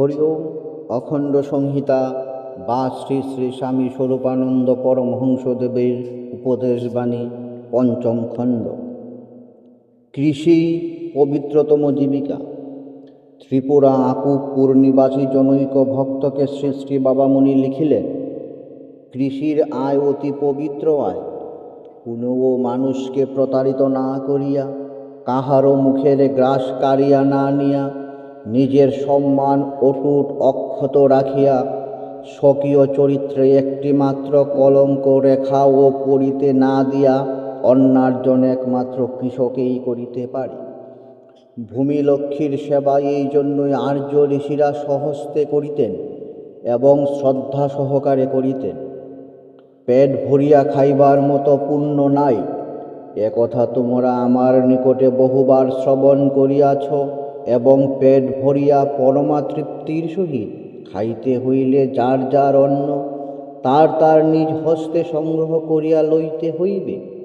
হরি ওম অখণ্ড সংহিতা বা শ্রী শ্রী স্বামী স্বরূপানন্দ পরমহংসদেবের উপদেশবাণী পঞ্চম খণ্ড। কৃষি পবিত্রতম জীবিকা। ত্রিপুরা আকুপুর নিবাসী জনৈক ভক্তকে শ্রী শ্রী বাবামণি লিখিলেন, কৃষির আয় অতি পবিত্র আয়। কোনো মানুষকে প্রতারিত না করিয়া, কাহারও মুখের গ্রাস কারিয়া না নিয়া নিজের সম্মান অটুট অক্ষত রাখিয়া স্বকীয় চরিত্রে একটিমাত্র কলঙ্ক রেখা ও পড়িতে না দিয়া অন্যার্জন একমাত্র কৃষকেই করিতে পারে। ভূমিলক্ষ্মীর সেবা এই জন্যই আর্য ঋষিরা সহস্তে করিতেন এবং শ্রদ্ধা সহকারে করিতেন। পেট ভরিয়া খাইবার মতো পুণ্য নাই। একথা তোমরা আমার নিকটে বহুবার শ্রবণ করিয়াছ। এবং পেট ভরিয়া পরমাতৃপ্তির সহিত খাইতে হইলে যার যার অন্ন, তার তার নিজ হস্তে সংগ্রহ করিয়া লইতে হইবে।